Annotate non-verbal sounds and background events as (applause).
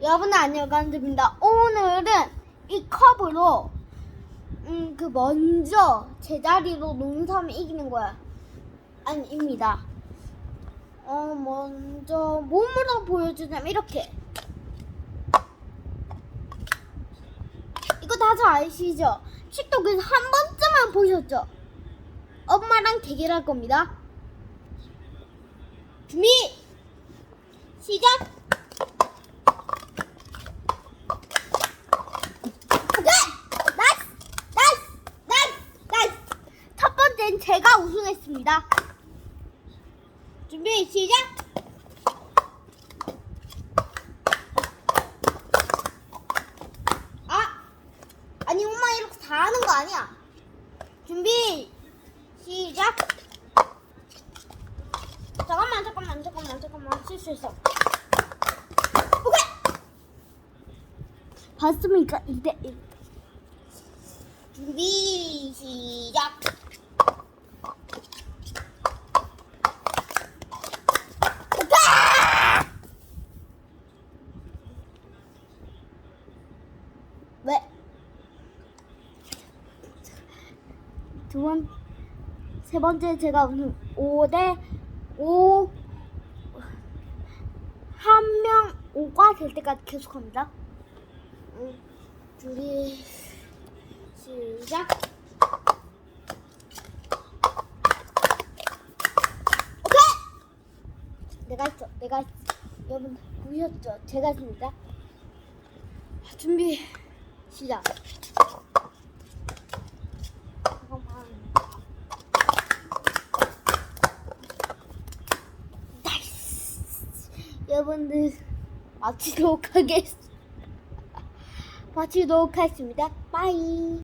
여러분 안녕하십니다. 오늘은 이 컵으로 음 그 먼저 제자리로 사람이 이기는 거야. 아니입니다. 어 먼저 몸으로 보여주자면 이렇게. 이거 다들 아시죠? 틱톡에서 한 번쯤은 보셨죠? 엄마랑 대결할 겁니다. 준비 시작. 오케이! 나이스! 나이스! 나이스! 나이스! 제가 우승했습니다. 준비 시작! 아! 아니 엄마 이렇게 다 하는 거 아니야. 준비 시작! 잠깐만 잠깐만 잠깐만 잠깐만 실수했어. 오케이! 봤습니까? 2대1 준비 시작 오케이! 왜? 두 번, 세 번째 제가 오늘 5대 5, 한 명 5가 될 때까지 계속합니다. 음, 준비 시작. 내가 했죠. 내가 했... 여러분 보셨죠? 제가 했습니다. 준비 시작. 잠깐만. 나이스. 여러분들 마치도록 하겠습니다. (laughs) 마치도록 하겠습니다. 빠이.